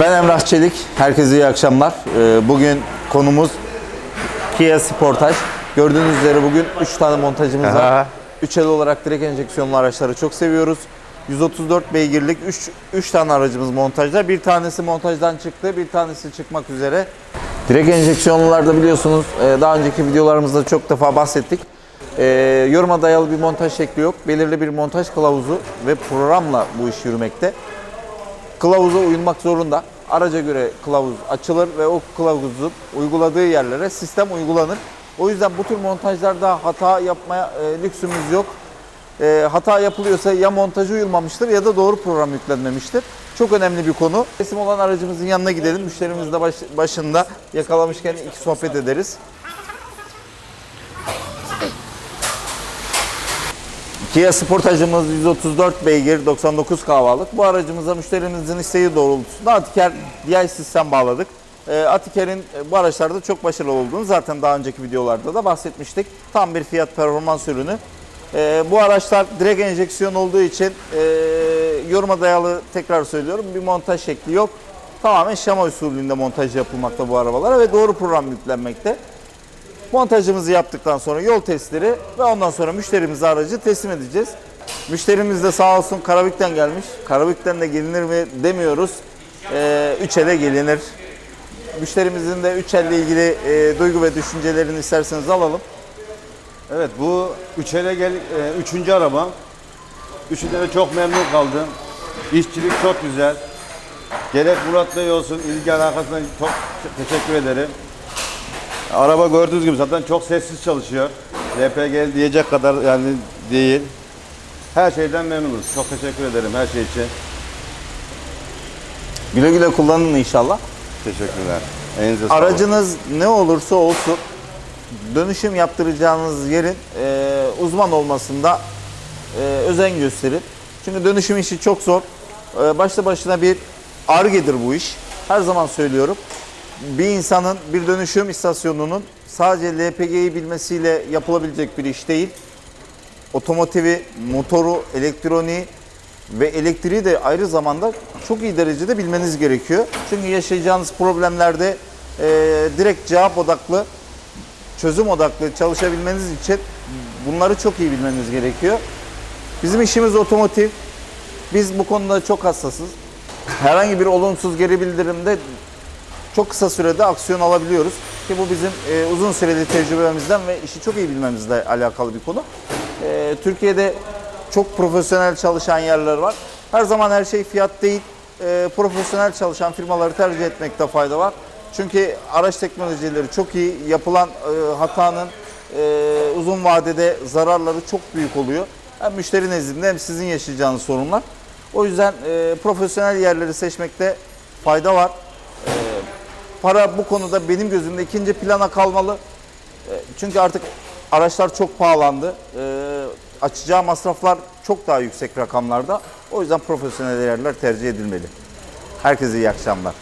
Ben Emrah Çelik. Herkese iyi akşamlar. Ee, Bugün konumuz Kia Sportage. Gördüğünüz üzere bugün 3 tane montajımız var. Aha. 3 el olarak direkt enjeksiyonlu araçları çok seviyoruz. 134 beygirlik 3 3 tane aracımız montajda. Bir tanesi montajdan çıktı, bir tanesi çıkmak üzere. Direkt enjeksiyonlularda biliyorsunuz e, daha önceki videolarımızda çok defa bahsettik. E, yoruma dayalı bir montaj şekli yok. Belirli bir montaj kılavuzu ve programla bu iş yürümekte kılavuza uyulmak zorunda. Araca göre kılavuz açılır ve o kılavuzun uyguladığı yerlere sistem uygulanır. O yüzden bu tür montajlarda hata yapmaya e, lüksümüz yok. E, hata yapılıyorsa ya montajı uyulmamıştır ya da doğru program yüklenmemiştir. Çok önemli bir konu. Teslim olan aracımızın yanına gidelim. Müşterimiz de baş- başında yakalamışken iki sohbet ederiz. Kia Sportage'ımız 134 beygir 99 kahvalık. Bu aracımıza müşterimizin isteği doğrultusunda Atiker DI sistem bağladık. Ee, Atiker'in e, bu araçlarda çok başarılı olduğunu zaten daha önceki videolarda da bahsetmiştik. Tam bir fiyat performans ürünü. Ee, bu araçlar direkt enjeksiyon olduğu için e, yoruma dayalı tekrar söylüyorum bir montaj şekli yok. Tamamen şema usulünde montaj yapılmakta bu arabalara ve doğru program yüklenmekte. Montajımızı yaptıktan sonra yol testleri ve ondan sonra müşterimize aracı teslim edeceğiz. Müşterimiz de sağ olsun Karabük'ten gelmiş. Karabük'ten de gelinir mi demiyoruz. Ee, Üçel'e gelinir. Müşterimizin de Üçel'le ilgili e, duygu ve düşüncelerini isterseniz alalım. Evet bu üçele gel, e, üçüncü araba. Üçünde de çok memnun kaldım. İşçilik çok güzel. Gerek Murat Bey olsun ilgi alakasına çok teşekkür ederim. Araba gördüğünüz gibi zaten çok sessiz çalışıyor. LPG diyecek kadar yani değil. Her şeyden memnunuz. Çok teşekkür ederim her şey için. Güle güle kullanın inşallah. Teşekkürler. Elinize sağlık. Aracınız ne olursa olsun dönüşüm yaptıracağınız yerin e, uzman olmasında e, özen gösterin. Çünkü dönüşüm işi çok zor. E, başlı başına bir argedir bu iş. Her zaman söylüyorum. Bir insanın bir dönüşüm istasyonunun sadece LPG'yi bilmesiyle yapılabilecek bir iş değil. Otomotivi, motoru, elektroniği ve elektriği de ayrı zamanda çok iyi derecede bilmeniz gerekiyor. Çünkü yaşayacağınız problemlerde e, direkt cevap odaklı, çözüm odaklı çalışabilmeniz için bunları çok iyi bilmeniz gerekiyor. Bizim işimiz otomotiv. Biz bu konuda çok hassasız. Herhangi bir olumsuz geri bildirimde çok kısa sürede aksiyon alabiliyoruz. Ki bu bizim e, uzun süreli tecrübemizden ve işi çok iyi bilmemizle alakalı bir konu. E, Türkiye'de çok profesyonel çalışan yerler var. Her zaman her şey fiyat değil. E, profesyonel çalışan firmaları tercih etmekte fayda var. Çünkü araç teknolojileri çok iyi. Yapılan e, hatanın e, uzun vadede zararları çok büyük oluyor. Hem müşteri nezdinde hem sizin yaşayacağınız sorunlar. O yüzden e, profesyonel yerleri seçmekte fayda var. Para bu konuda benim gözümde ikinci plana kalmalı. E, Çünkü artık araçlar çok pahalandı. E, Açacağı masraflar çok daha yüksek rakamlarda. O yüzden profesyonel yerler tercih edilmeli. Herkese iyi akşamlar.